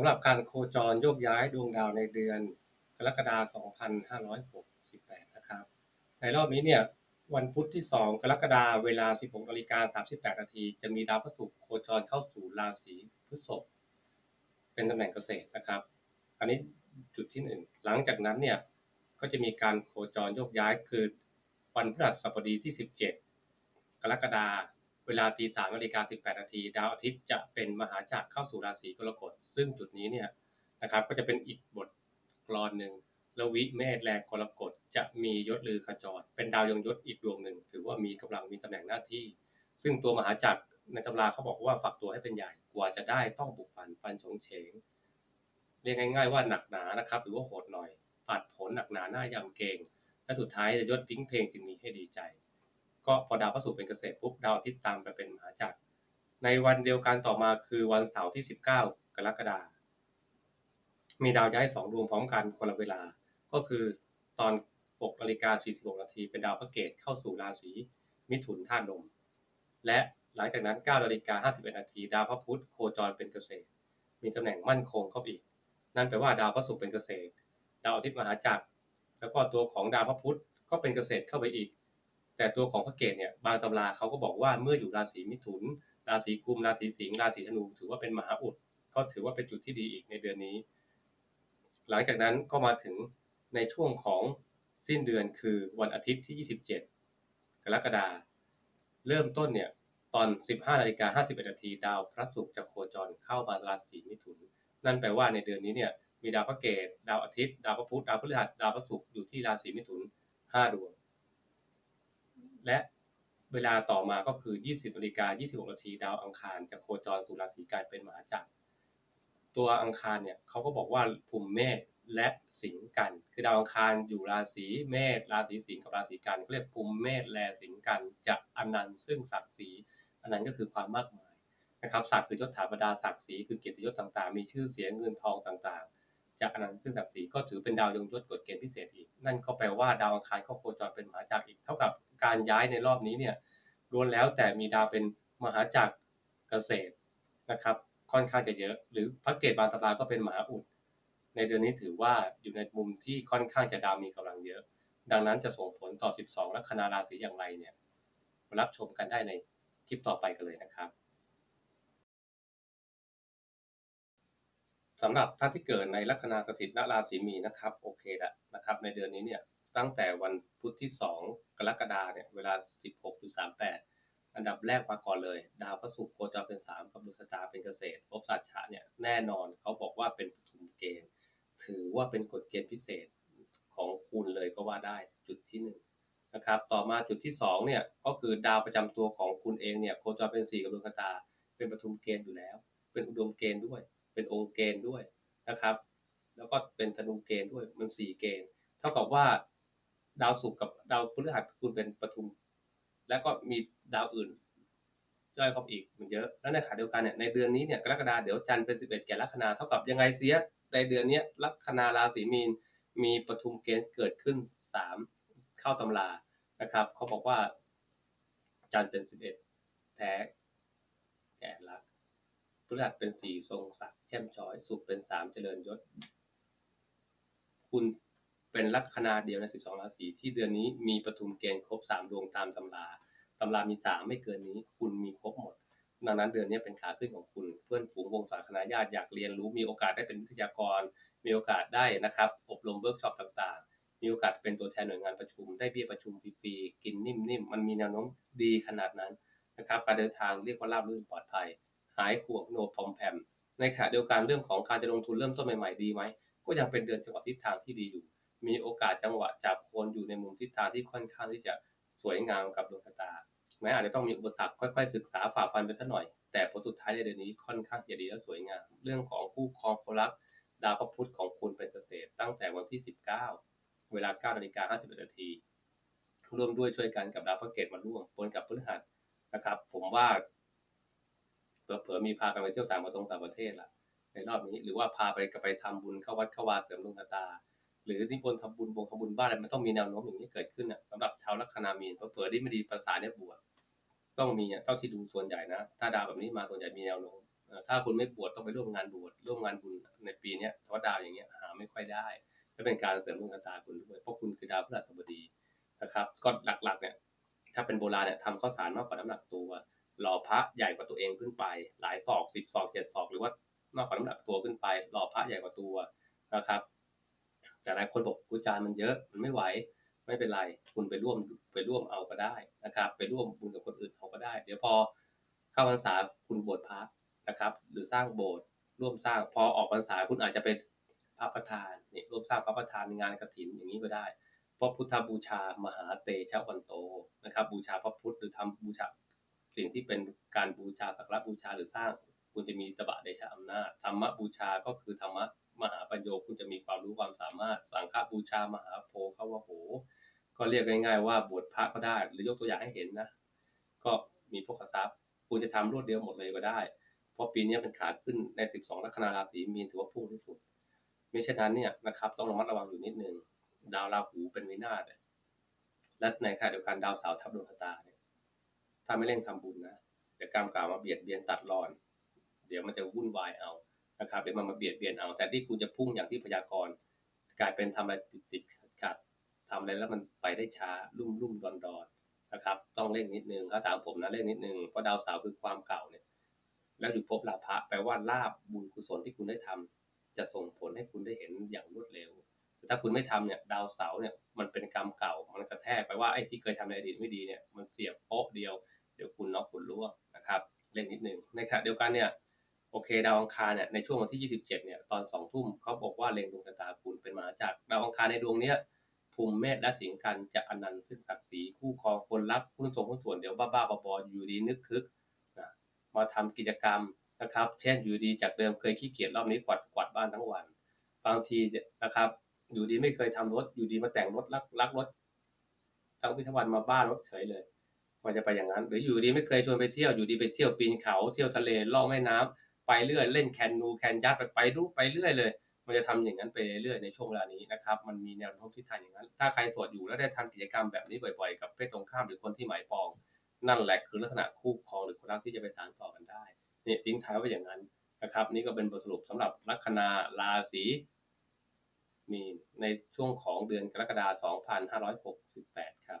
ำหรับการโคจรโยกย้ายดวงดาวในเดือนกรกฎาคม 2568 นะครับ ในรอบนี้เนี่ยวันพุธที่ 2 กรกฎาคมเวลา 16นาฬิกา38 นาที จะมีดาวพฤหัสโคจรเข้าสู่ราศีพฤษภเป็นตำแหน่งเกษตรนะครับ อันนี้จุดที่ 1 หลังจากนั้นเนี่ยก็จะมีการโคจรโยกย้ายคือวันพฤหัสบดีที่ 17 กรกฎาคม เวลาตี3นาฬิกา18นาทีดาวอาทิตย์จะเป็นมหาจักรเข้าสู่ราศีกรกฎ ซึ่งจุดนี้เนี่ยนะครับก็จะเป็นอีกบทกลอนหนึ่งลวิเมษแรงกรกฎจะมียศลือขจร เป็นดาวยงยศอีกดวงหนึ่ง ถือว่ามีกำลังมีตำแหน่งหน้าที่ ซึ่งตัวมหาจักรในตำราเขาบอกว่าฝักตัวให้เป็นใหญ่กว่าจะได้ต้องบุกฟันฟันฉงเฉงเรียกง่ายๆว่าหนักหนานะครับหรือว่าโหดหน่อยปัดผลหนักหนาหน้ายำเกงและสุดท้ายจะยศพิ้งเพลงจึงมีให้ดีใจ ก็พอดาวพระศุกร์เป็นเกษตรปุ๊บดาวอาทิตย์ตามไปเป็นมหาจักรในวันเดียวกันต่อมาคือวันเสาร์ที่ 19 กรกฎาคมมีดาวย้ายสองดวงพร้อมกันคนละเวลา ก็คือตอน6นาฬิกา46นาทีเป็นดาวพระเกตเข้าสู่ราศีมิถุนธาตุลม และหลังจากนั้น9นาฬิกา51นาทีดาวพระพุธโคจรเป็นเกษตร มีตำแหน่งมั่นคงเข้าอีก นั่นแปลว่าดาวพระศุกร์เป็นเกษตร ดาวอาทิตย์มหาจักร แล้วก็ตัวของดาวพระพุธก็เป็นเกษตรเข้าไปอีก แต่ตัวของพระเกตเนี่ยบางตำราเขาก็บอกว่าเมื่ออยู่ราศีมิถุน ราศีกุม ราศีสิงห์ราศีธนู ถือว่าเป็นมหาอุดก็ถือว่าเป็นจุดที่ดีอีกในเดือนนี้ หลังจากนั้นก็มาถึงในช่วงของสิ้นเดือนคือวันอาทิตย์ที่ 27 กรกฎาคมเริ่มต้นเนี่ยตอน 15นาฬิกา51นาทีดาวพระศุกร์จะโคจรเข้ามาราศีมิถุน นั่นแปลว่าในเดือนนี้เนี่ยมีดาวพระเกตดาวอาทิตย์ ดาวพระพุธดาวพฤหัสดาวพระศุกร์อยู่ที่ราศีมิถุน 5 ดวง และเวลาต่อมาก็คือ 20นาฬิกา26นาทีดาวอังคารจะโคจรสู่ราศีกลายเป็นมหาจักร ตัวอังคารเนี่ยเขาก็บอกว่าภูมิเมษและสิงห์กัน คือดาวอังคารอยู่ราศีเมษราศีสิงห์กับราศีกันเขาเรียกภูมิเมษแลสิงห์กันจะอนันต์ซึ่งศักดิ์ศรีอันนั้นก็คือความมากมายนะครับศักดิ์คือยศถาบรรดาศักดิ์ศรีคือเกียรติยศต่างๆ มีชื่อเสียงเงินทองต่างๆ จากอนันต์ซึ่งศักดิ์ศรีก็ถือเป็นดาวยงยศกฎเกณฑ์พิเศษอีก นั่นก็แปลว่าดาวอังคารก็โคจรเป็นมหาจักรอีก เท่ากับการย้ายในรอบนี้เนี่ยล้วนแล้วแต่มีดาวเป็นมหาจักรเกษตรนะครับ ค่อนข้างจะเยอะ หรือพระเกตบางตำราก็เป็นมหาอุด ในเดือนนี้ถือว่าอยู่ในมุมที่ค่อนข้างจะดาวมีกำลังเยอะ ดังนั้นจะส่งผลต่อ 12 ลัคนาราศีอย่างไรเนี่ยรับชมกันได้ในคลิปต่อไปกันเลยนะครับ สำหรับท่านที่เกิดในลัคนาสถิตณราศีมีนะครับโอเคละนะครับ ในเดือนนี้เนี่ยตั้งแต่วันพุธที่ 2 กรกฎาเนี่ยเวลา 16หรือ38 อันดับแรกมาก่อนเลย ดาวพระศุกร์โคจรเป็น 3 กับดวงชะตาเป็นเกษตรภพสัตชะเนี่ยแน่นอนเขาบอกว่าเป็นปฐุมเกณฑ์ ถือว่าเป็นกฎเกณฑ์พิเศษของคุณเลยก็ว่าได้จุดที่ 1นนะครับ ต่อมาจุดที่2เนี่ยก็คือดาวประจำตัวของคุณเองเนี่ยโคจรเป็น 4 กับดวงชะตาเป็นปฐุมเกณฑ์อยู่แล้ว เป็นอุดมเกณฑ์ด้วย เป็นองค์เกณฑ์ด้วยนะครับ แล้วก็เป็นธนูเกณฑ์ด้วยมันสี่เกณฑ์ เท่ากับว่าดาวศุกร์กับดาวพฤหัสคุณเป็นปฐุม แล้วก็มีดาวอื่นย่อยเข้าอีกมันเยอะ แล้วในขณะเดียวกันเนี่ยในเดือนนี้เนี่ยกรกฎาเดี๋ยวจันทร์เป็นสิบเอ็ดแก่ลัคนาเท่ากับยังไงเสียในเดือนนี้ลัคนาราศีมีนมีปฐุมเกณฑ์เกิดขึ้นสามเข้าตำรานะครับเขาบอกว่าจันทร์เป็นสิบเอ็ดแท้แก่ลัก พฤหัสเป็นสี่ทรงศักดิ์แช่มช้อย สุขเป็นสามเจริญยศ คุณเป็นลัคนาเดียวใน 12 ราศีที่เดือนนี้มีปฐุมเกณฑ์ครบ 3 ดวงตามตำราตำรามี 3 ไม่เกินนี้ คุณมีครบหมด ดังนั้นเดือนนี้เป็นขาขึ้นของคุณ เพื่อนฝูงวงศาคณะญาติอยากเรียนรู้ มีโอกาสได้เป็นวิทยากร มีโอกาสได้นะครับ อบรมเวิร์กช็อปต่างๆ มีโอกาสเป็นตัวแทนหน่วยงานประชุม ได้เบี้ยประชุมฟรีๆ กินนิ่มๆ มันมีแนวโน้มดีขนาดนั้นนะครับ การเดินทางเรียกว่าราบรื่นปลอดภัย หายห่วงโนพอมแพมในขณะเดียวกันเรื่องของการจะลงทุนเริ่มต้นใหม่ๆดีไหมก็ยังเป็นเดือนจังหวะทิศทางที่ดีอยู่ มีโอกาสจังหวะจับโคนอยู่ในมุมทิศทางที่ค่อนข้างที่จะสวยงามกับดวงชะตาแม้อาจจะต้องมีอุปสรรคค่อยๆ ศึกษาฝ่าฟันไปสักหน่อย แต่ผลสุดท้ายในเดือนนี้ค่อนข้างจะดีและสวยงาม เรื่องของคู่ครองคนรักดาวพระพุธของคุณเป็นเกษตรตั้งแต่วันที่ 19 เวลา9นาฬิกา51นาทีร่วมด้วยช่วยกันกับดาวพระเกตมาร่วมปนกับพฤหัสนะครับ ผมว่า เผลอมีพากันไปเที่ยวต่างประเทศต่างประเทศละในรอบนี้หรือว่าพาไปกไปทำบุญเข้าวัดเข้าวาเสริมดวงตา หรือนิพนธ์ทำบุญบงทำบุญบ้านอะไรมันต้องมีแนวโน้มอย่างนี้เกิดขึ้นอะสำหรับชาวลัคนามีนเผลอๆที่ไม่ดีภาษาเนี่ยบวชต้องมีเท่าที่ดูส่วนใหญ่นะ ถ้าดาวแบบนี้มาส่วนใหญ่มีแนวโน้มถ้าคุณไม่บวชต้องไปร่วมงานบวชร่วมงานบุญในปีนี้เพราะดาวอย่างเงี้ยหาไม่ค่อยได้และเป็นการเสริมดวงชะตาคุณด้วยเพราะคุณคือดาวพฤหัสบดีนะครับก็หลักๆเนี่ยถ้าเป็นโบราณเนี่ยทำข้าวสารมากกว่าน้ำหนักตัว หล่อพระใหญ่กว่าตัวเองขึ้นไป หลายศอกสิบศอกเจ็ดศอกหรือว่ามากกว่าน้ำหนักตัวขึ้นไป หล่อพระใหญ่กว่าตัวนะครับ แต่หลายคนบอกกูจานมันเยอะมันไม่ไหวไม่เป็นไรคุณไปร่วมไปร่วมเอาก็ได้นะครับ ไปร่วมบุญกับคนอื่นเอาก็ได้ เดี๋ยวพอเข้าพรรษาคุณบวชพระนะครับ หรือสร้างโบสถ์ร่วมสร้างพอออกพรรษาคุณอาจจะเป็นพระประธานเนี่ยร่วมสร้างพระประธานในงานกฐินอย่างนี้ก็ได้ เพราะพุทธบูชามหาเตชะวันโตนะครับ บูชาพระพุทธหรือทำบูชา สิ่งที่เป็นการบูชาสักการะบูชาหรือสร้าง คุณจะมีตบะเดชะอำนาจธรรมบูชาก็คือธรรมะมหาประโยชน์คุณจะมีความรู้ความสามารถ สังฆบูชามหาโพเขาว่าโห ก็เรียกง่ายๆว่าบวชพระก็ได้ หรือยกตัวอย่างให้เห็นนะ ก็มีพวกทรัพย์ คุณจะทำรวดเดียวหมดเลยก็ได้ เพราะปีนี้เป็นขาขึ้นใน 12ลัคนาราศีมีนถือว่าพุ่งที่สุดมิฉะนั้นเนี่ยนะครับต้องระมัดระวังอยู่นิดนึงดาวราหูเป็นวินาศและในขณะเดียวกันดาวเสาร์ทับดวงชะตาเนี่ย ถ้าไม่เร่งทำบุญนะเดี๋ยวกรรมเก่าวมาเบียดเบียนตัดรอน เดี๋ยวมันจะวุ่นวายเอานะครับเดี๋ยวมันมาเบียดเบียนเอาแต่ที่คุณจะพุ่งอย่างที่พยากรณ์กลายเป็นทำอะไรติดตดขัดๆทำอะไรแล้วมันไปได้ช้าลุ่มลุ่มดอนดอนๆนะครับ ต้องเร่งนิดนึงถ้าถามผมนะเร่งนิดนึงเพราะดาวเสาร์คือความเก่าเนี่ยแล้วอยู่ภพลาภะแปลว่าลาบบุญกุศลที่คุณได้ทำจะส่งผลให้คุณได้เห็นอย่างรวดเร็วแต่ถ้าคุณไม่ทำเนี่ยดาวเสาร์เนี่ยมันเป็นกรรมเก่ามันกระแทกไปว่าไอ้ที่เคยทำในอดีตไม่ดีเนี่ยมันเสียบโป๊ะเดียว เดี๋ยวคุณน็อกคุณร่วงนะครับเล่นนิดนึงในขณะเดียวกันเนี่ยโอเคดาวอังคารเนี่ยในช่วงวันที่ 27เนี่ยตอนสองทุ่มเขาบอกว่าเล็งดวงชะตาคุณเป็นมาจักดาวอังคารในดวงเนี้ยภูมิเมษและสิงกันจะอนันต์ซึ่งศักดิ์ศรีคู่ครองคนรักหุ้นส่งหุ้ส่วนเดี๋ยวบ้าๆบอๆอยู่ดีนึกคึกนะมาทำกิจกรรมนะครับ เช่นอยู่ดีจากเดิมเคยขี้เกียจรอบนี้กวาดกวาดบ้านทั้งวัน บางทีนะครับอยู่ดีไม่เคยทำรถอยู่ดีมาแต่งรถรักรักรถทั้งวิทวันมาบ้านรถเฉยเลย มันจะไปอย่างนั้น หรืออยู่ดีไม่เคยชวนไปเที่ยวอยู่ดีไปเที่ยวปีนเขาเที่ยวทะเลล่องแม่น้ำไปเรื่อยเล่นแคนนูแคนยัดไปไปรูไปเรื่อยเลย มันจะทำอย่างนั้นไปเรื่อยในช่วงเวลานี้นะครับมันมีแนวโน้มทิศทางอย่างนั้น ถ้าใครโสดอยู่แล้วได้ทำกิจกรรมแบบนี้บ่อยๆ กับเพศตรงข้ามหรือคนที่หมายปอง นั่นแหละคือลักษณะคู่ครองหรือคนรักที่จะไปสานต่อกันได้เนี่ยทิ้งท้ายไว้อย่างนั้นนะครับ นี่ก็เป็นบทสรุปสำหรับลัคนาราศีมีนในช่วงของเดือนกรกฎาคม 2568 ครับ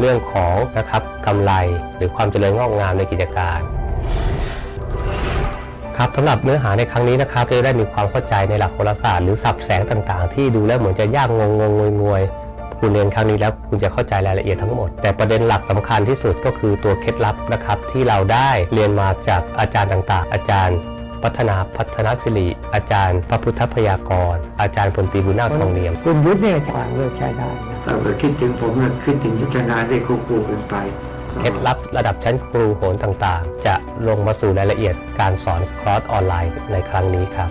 เรื่องของนะครับกำไรหรือความเจริญงอกงามในกิจการครับสำหรับเนื้อหาในครั้งนี้นะครับจะได้มีความเข้าใจในหลักโหราศาสตร์หรือสับแสงต่างๆ ที่ดูแล้วเหมือนจะยากงงงงงวยๆคุณเรียนครั้งนี้แล้วคุณจะเข้าใจรายละเอียดทั้งหมด แต่ประเด็นหลักสำคัญที่สุดก็คือตัวเคล็ดลับนะครับที่เราได้เรียนมาจากอาจารย์ต่างๆ อาจารย์ พัฒนาพัฒนศิริ อาจารย์ พระพุทธพยากร อาจารย์พลตีบุญนาคทองเนียมคุณยุทธเนี่ยทางเลือกใช้ได้ ถ้าเกิดคิดถึงผมก็คิดถึงยุทธนาได้ควบคู่กันไปเคล็ดลับระดับชั้นครูโหนต่างๆ จะลงมาสู่รายละเอียดการสอนคอร์สออนไลน์ในครั้งนี้ครับ